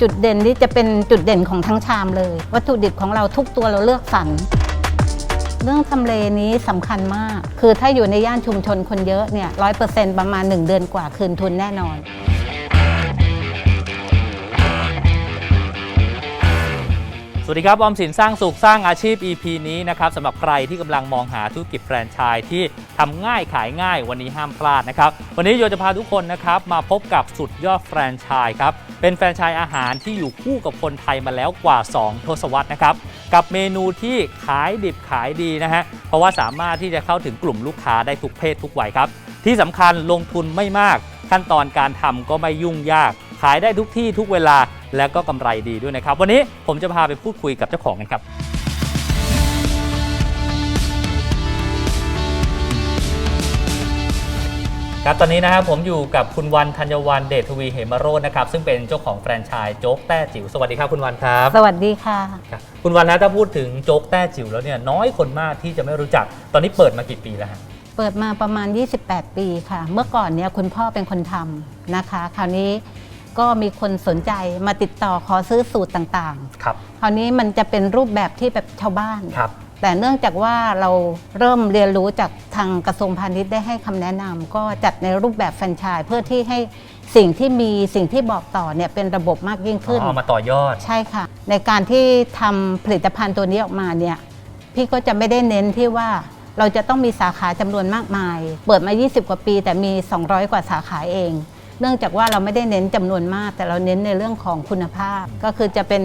จุดเด่นที่จะเป็นจุดเด่นของทั้งชามเลย วัตถุดิบของเราทุกตัวเราเลือกสรรเรื่องทำเลนี้สำคัญมาก คือถ้าอยู่ในย่านชุมชนคนเยอะเนี่ยร้อยเปอร์เซ็นต์ประมาณ 1 เดือนกว่าคืนทุนแน่นอน สวัสดีครับออมสินสร้างสุขสร้างอาชีพ EP นี้นะครับสำหรับใครที่กำลังมองหาธุรกิจแฟรนไชส์ที่ทำง่ายขายง่ายวันนี้ห้ามพลาดนะครับ วันนี้โยจะพาทุกคนนะครับมาพบกับสุดยอดแฟรนไชส์ครับ เป็นแฟรนไชส์อาหารที่อยู่คู่กับคนไทยมาแล้วกว่า 2 ทศวรรษนะครับ กับเมนูที่ขายดิบขายดีนะฮะเพราะว่าสามารถที่จะเข้าถึงกลุ่มลูกค้าได้ทุกเพศทุกวัยครับที่สำคัญลงทุนไม่มากขั้นตอนการทำก็ไม่ยุ่งยาก ขายได้ทุกที่ทุกเวลาและก็กำไรดีด้วยนะครับ วันนี้ผมจะพาไปพูดคุยกับเจ้าของกันครับครับตอนนี้นะครับผมอยู่กับคุณวันธัญวันเดชทวีเหมโรจน์นะครับ ซึ่งเป็นเจ้าของแฟรนไชส์โจ๊กแต้จิ๋วสวัสดีครับคุณวันครับ สวัสดีค่ะครับคุณวันนะถ้าพูดถึงโจ๊กแต้จิ๋วแล้วเนี่ยน้อยคนมากที่จะไม่รู้จัก ตอนนี้เปิดมากี่ปีแล้วฮะเปิดมาประมาณ 28 ปีค่ะ เมื่อก่อนเนี่ยคุณพ่อเป็นคนทำนะคะ คราวนี้ ก็มีคนสนใจมาติดต่อขอซื้อสูตรต่างครับๆคราวนี้มันจะเป็นรูปแบบที่แบบชาวบ้าน ครับ แต่เนื่องจากว่าเราเริ่มเรียนรู้จากทางกระทรวงพาณิชย์ได้ให้คำแนะนำก็จัดในรูปแบบแฟรนไชส์เพื่อที่ให้สิ่งที่มีสิ่งที่บอกต่อเนี่ยเป็นระบบมากยิ่งขึ้น เอามาต่อยอด ใช่ค่ะ ในการที่ทำผลิตภัณฑ์ตัวนี้ออกมาเนี่ยพี่ก็จะไม่ได้เน้นที่ว่าเราจะต้องมีสาขาจำนวนมากมาย เปิดมา 20 กว่าปี แต่มี 200 กว่าสาขาเอง เนื่องจากว่าเราไม่ได้เน้นจำนวนมาก แต่เราเน้นในเรื่องของคุณภาพ ก็คือจะเป็น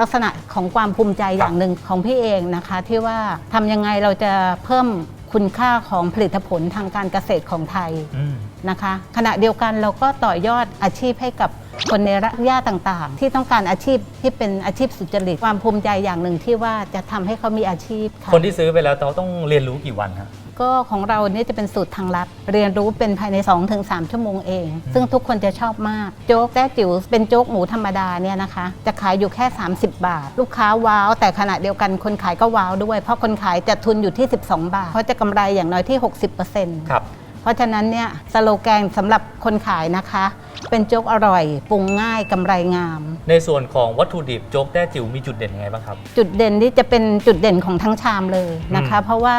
ลักษณะของความภูมิใจอย่างหนึ่งของพี่เองนะคะ ที่ว่าทำยังไงเราจะเพิ่มคุณค่าของผลิตผลทางการเกษตรของไทยอืมนะคะ ขณะเดียวกันเราก็ต่อยอดอาชีพให้กับคนในรัฐย่าต่างๆ ที่ต้องการอาชีพที่เป็นอาชีพสุจริตความภูมิใจอย่างหนึ่งที่ว่าจะทำให้เขามีอาชีพะคนที่ซื้อไปแล้วเขาต้องเรียนรู้กี่วันฮะ ก็ของเราเนี่ยจะเป็นสูตรทางลัด เรียนรู้เป็นภายใน 2-3 ชั่วโมงเอง ซึ่งทุกคนจะชอบมาก โจ๊กแต้จิ๋วเป็นโจ๊กหมูธรรมดาเนี่ยนะคะ จะขายอยู่แค่ 30 บาท ลูกค้าว้าว แต่ขณะเดียวกันคนขายก็ว้าวด้วย เพราะคนขายจะทุนอยู่ที่ 12 บาทเขาจะกำไรอย่างน้อยที่ 60%ครับเพราะฉะนั้นเนี่ยสโลแกนสำหรับคนขายนะคะ เป็นโจ๊กอร่อยปรุงง่ายกำไรงาม ในส่วนของวัตถุดิบโจ๊กแต้จิ๋วมีจุดเด่นยังไงบ้างครับ จุดเด่นที่จะเป็นจุดเด่นของทั้งชามเลยนะคะอืมเพราะว่า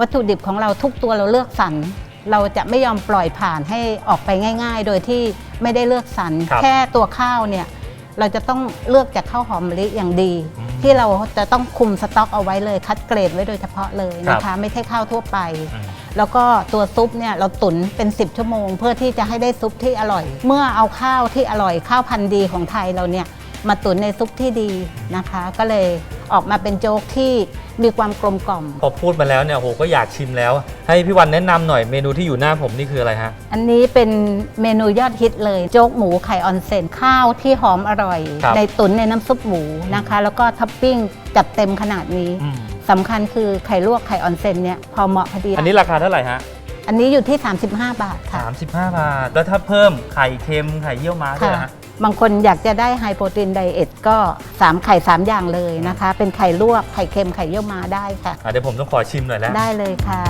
วัตถุดิบของเราทุกตัวเราเลือกสรรเราจะไม่ยอมปล่อยผ่านให้ออกไปง่าย ๆ โดยที่ไม่ได้เลือกสรรครับแค่ตัวข้าวเนี่ยเราจะต้องเลือกจากข้าวหอมมะลิอย่างดี อืมที่เราจะต้องคุมสต็อกเอาไว้เลยคัดเกรดไว้โดยเฉพาะเลยนะครัคะ บ ไม่ใช่ข้าวทั่วไป อืม แล้วก็ตัวซุปเนี่ยเราตุ๋นเป็น 10 ชั่วโมง เพื่อที่จะให้ได้ซุปที่อร่อย เมื่อเอาข้าวที่อร่อยข้าวพันธุ์ดีของไทยเราเนี่ยมาตุ๋นในซุปที่ดีนะคะ ก็เลย ออกมาเป็นโจ๊กที่มีความกลมกล่อม พอพูดมาแล้วเนี่ยโหก็อยากชิมแล้ว ให้พี่วันแนะนำหน่อยเมนูที่อยู่หน้าผมนี่คืออะไรฮะ อันนี้เป็นเมนูยอดฮิตเลย โจ๊กหมูไข่ออนเซนข้าวที่หอมอร่อย ครับ ในตุ๋นในน้ำซุปหมูนะคะ แล้วก็ท็อปปิ้งจัดเต็มขนาดนี้อืมสำคัญคือไข่ลวกไข่ออนเซนเนี่ยพอเหมาะพอดีอันนี้ราคาเท่าไหร่ฮะ อันนี้อยู่ที่ 35 บาทค่ะ 35 บาท แล้วถ้าเพิ่มไข่เค็มไข่เยี่ยวม้าด้วยค่ะนะฮะ บางคนอยากจะได้ไฮโปรตีนไดเอทก็ 3 ไข่ 3 อย่างเลยนะคะ เป็นไข่ลวกไข่เค็มไข่เยี่ยวม้าได้ค่ะ อะเดี๋ยวผมต้องขอชิมหน่อยแล้ว ได้เลยค่ะ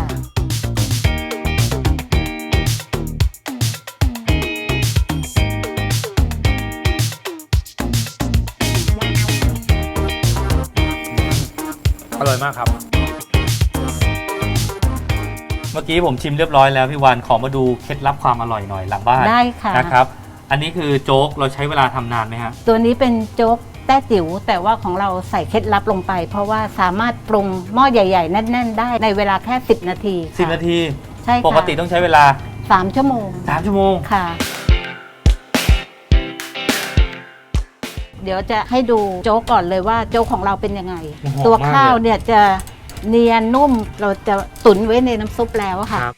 อร่อยมากครับ เมื่อกี้ผมชิมเรียบร้อยแล้วพี่วันขอมาดูเคล็ดลับความอร่อยหน่อยหลังบ้านได้ค่ะ นะครับ อันนี้คือโจ๊กเราใช้เวลาทำนานไหมฮะ ตัวนี้เป็นโจ๊กแต้จิ๋วแต่ว่าของเราใส่เคล็ดลับลงไป เพราะว่าสามารถปรุงหม้อใหญ่ๆ แน่น ๆ ได้ในเวลาแค่ 10 นาทีค่ะ10 นาที ใช่ค่ะปกติต้องใช้เวลา3ชั่วโมง3 ชั่วโมง ค่ะ เดี๋ยวจะให้ดูโจ๊กก่อนเลยว่าโจ๊กของเราเป็นยังไง โอ้โหตัวมากเลยข้าวเนี่ยจะเนียนนุ่มเราจะตุ๋นไว้ในน้ำซุปแล้วค่ะ ครับ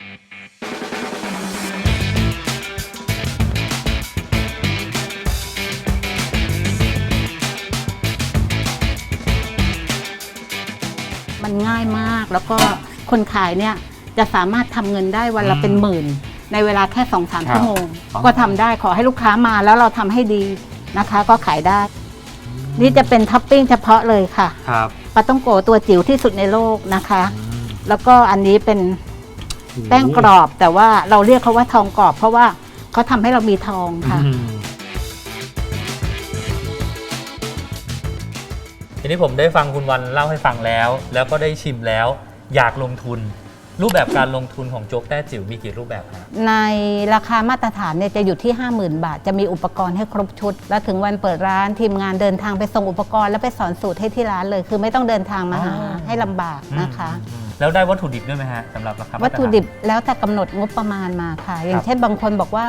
มันง่ายมาก แล้วก็คนขายเนี่ยจะสามารถทำเงินได้วันละอืมเป็นหมื่น ในเวลาแค่2อสามครับชั่วโมง อ๋อ ก็ทำได้ขอให้ลูกค้ามาแล้วเราทำให้ดีนะคะ ก็ขายได้ นี่จะเป็นท็อปปิ้งเฉพาะเลยค่ะครับปลาต้องโกตัวจิ๋วที่สุดในโลกนะคะอืมแล้วก็อันนี้เป็นแป้งกรอบแต่ว่าเราเรียกเขาว่าทองกรอบ เพราะว่าเขาทำให้เรามีทองค่ะ อืม ทีนี้ผมได้ฟังคุณวันเล่าให้ฟังแล้ว แล้วก็ได้ชิมแล้ว อยากลงทุน รูปแบบการลงทุนของโจ๊กแต้จิ๋วมีกี่รูปแบบฮะ ในราคามาตรฐานเนี่ยจะอยู่ที่ 50,000 บาท จะมีอุปกรณ์ให้ครบชุด แล้วถึงวันเปิดร้านทีมงานเดินทางไปส่งอุปกรณ์แล้วไปสอนสูตรให้ที่ร้านเลย คือไม่ต้องเดินทางมาหาอ๋อ ให้ลำบากนะคะ อืมแล้วได้วัตถุดิบด้วยไหมฮะสำหรับราคามาตรฐานวัตถุดิบแล้วแต่กำหนดงบประมาณมาค่ะ อย่าครังบเช่นบางคนบอกว่า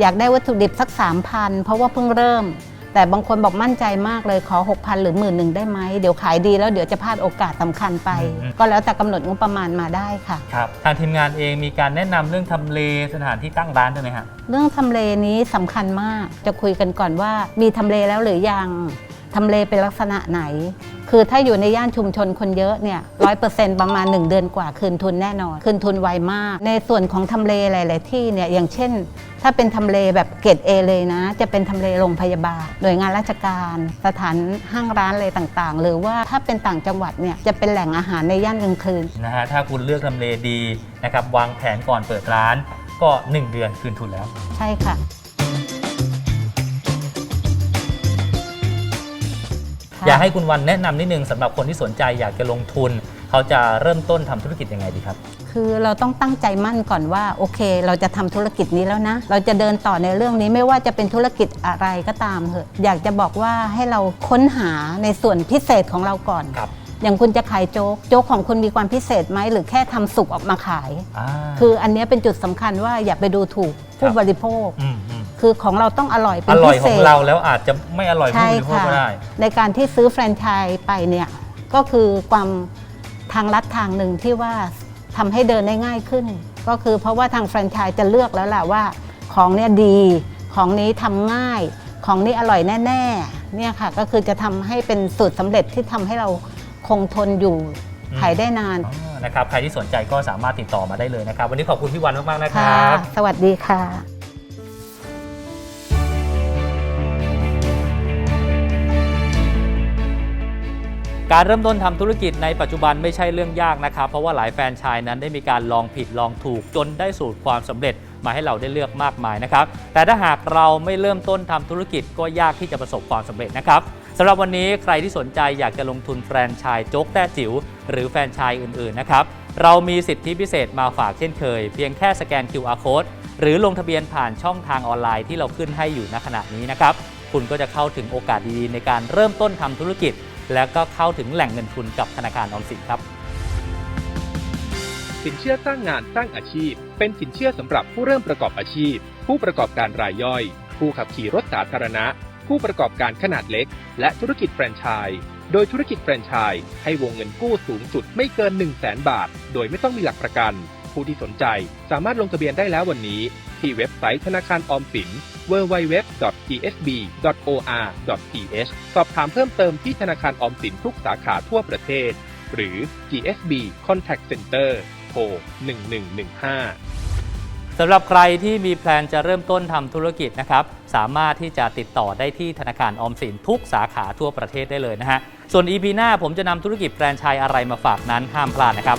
อยากได้วัตถุดิบสัก 3,000 เพราะว่าเพิ่งเริ่ม แต่บางคนบอกมั่นใจมากเลยขอ 6,000 หรือหมื่นหนึ่งได้ไหมเดี๋ยวขายดีแล้วเดี๋ยวจะพลาดโอกาสสำคัญไปก็แล้วแต่กำหนดงบประมาณมาได้ค่ะ ครับทางทีมงานเองมีการแนะนำเรื่องทำเลสถานที่ตั้งร้านด้วยไหมฮะ เรื่องทำเลนี้สำคัญมาก จะคุยกันก่อนว่ามีทำเลแล้วหรือยังทำเลเป็นลักษณะไหน คือถ้าอยู่ในย่านชุมชนคนเยอะเนี่ยร้อยเปอร์เซ็นต์ประมาณ 1 เดือนกว่าคืนทุนแน่นอน คืนทุนไวมาก ในส่วนของทำเลหลาย ๆ ที่เนี่ยอย่างเช่น ถ้าเป็นทำเลแบบเกรดเอเลยนะ จะเป็นทำเลโรงพยาบาล หน่วยงานราชการ สถานห้างร้านอะไรต่างๆ หรือว่าถ้าเป็นต่างจังหวัดเนี่ยจะเป็นแหล่งอาหารในย่านกลางคืน นะฮะถ้าคุณเลือกทำเลดีนะครับวางแผนก่อนเปิดร้านก็ 1 เดือนคืนทุนแล้ว ใช่ค่ะ อยากให้คุณวันแนะนำนิดนึงสำหรับคนที่สนใจอยากจะลงทุน เขาจะเริ่มต้นทำธุรกิจยังไงดีครับ คือเราต้องตั้งใจมั่นก่อนว่าโอเค เราจะทำธุรกิจนี้แล้วนะ เราจะเดินต่อในเรื่องนี้ไม่ว่าจะเป็นธุรกิจอะไรก็ตามเถอะอยากจะบอกว่าให้เราค้นหาในส่วนพิเศษของเราก่อน ครับอย่างคุณจะขายโจ๊กโจ๊กของคุณมีความพิเศษไหมหรือแค่ทำสุกออกมาขายอ่าคืออันเนี้ยเป็นจุดสำคัญว่าอย่าไปดูถูกผู้ครับบริโภคมอืม คือของเราต้องอร่อยเป็อนร่อพิยขเศองษเราแล้วอาจจะไม่อร่อยผู้ใช่บริโภคค่ะก็ได้ ในการที่ซื้อแฟรนไชส์ไปเนี่ยก็คือความทางลัดทางหนึ่งที่ว่าทำให้เดินได้ง่ายขึ้น ก็คือเพราะว่าทางแฟรนไชส์จะเลือกแล้วแหละว่า ของเนี่ยดี ของนี้ทำง่าย ของนี้อร่อยแน่ๆเนี่ยค่ะก็คือจะทำให้เป็นสูตรสำเร็จที่ทำให้เราคงทนอยู่อืม ขายได้นานอ๋อนะครับใครที่สนใจก็สามารถติดต่อมาได้เลยนะครับ วันนี้ขอบคุณพี่วันมากๆนะคค่ะรับ สวัสดีค่ะ การเริ่มต้นทำธุรกิจในปัจจุบันไม่ใช่เรื่องยากนะครับ เพราะว่าหลายแฟรนไชายนั้นได้มีการลองผิดลองถูกจนได้สูตรความสำเร็จมาให้เราได้เลือกมากมายนะครับ แต่ถ้าหากเราไม่เริ่มต้นทำธุรกิจก็ยากที่จะประสบความสำเร็จนะครับสำหรับวันนี้ใครที่สนใจอยากจะลงทุนแฟรนไชายโจ๊กแต้จิ๋วหรือแฟรนไชายอื่นๆนะครับเรามีสิทธิพิเศษมาฝากเช่นเคย เพียงแค่สแกน QR code หรือลงทะเบียนผ่านช่องทางออนไลน์ที่เราขึ้นให้อยู่ณขณะนี้นะครับคุณก็จะเข้าถึงโอกาสดีๆในการเริ่มต้นทำธุรกิจ แล้วก็เข้าถึงแหล่งเงินทุนกับธนาคารออมสินครับ สินเชื่อสร้างงานสร้างอาชีพ เป็นสินเชื่อสำหรับผู้เริ่มประกอบอาชีพ ผู้ประกอบการรายย่อย ผู้ขับขี่รถสาธารณะ ผู้ประกอบการขนาดเล็ก และธุรกิจแฟรนไชส์โดยธุรกิจแฟรนไชส์ให้วงเงินกู้สูงสุดไม่เกิน 1 0 0 0 0แบาท โดยไม่ต้องมีหลักประกัน ผู้ที่สนใจ สามารถลงทะเบียนได้แล้ววันนี้ ที่เว็บไซต์ธนาคารออมสิน www.gsb.or.th สอบถามเพิ่มเติมที่ธนาคารออมสินทุกสาขาทั่วประเทศ หรือ GSB Contact Center โทร 1115สำหรับใครที่มีแพลนจะเริ่มต้นทำธุรกิจนะครับ สามารถที่จะติดต่อได้ที่ธนาคารออมสินทุกสาขาทั่วประเทศได้เลยนะฮะ ส่วน EP หน้าผมจะนำธุรกิจแฟรนไชส์อะไรมาฝากนั้นห้ามพลาดนะครับ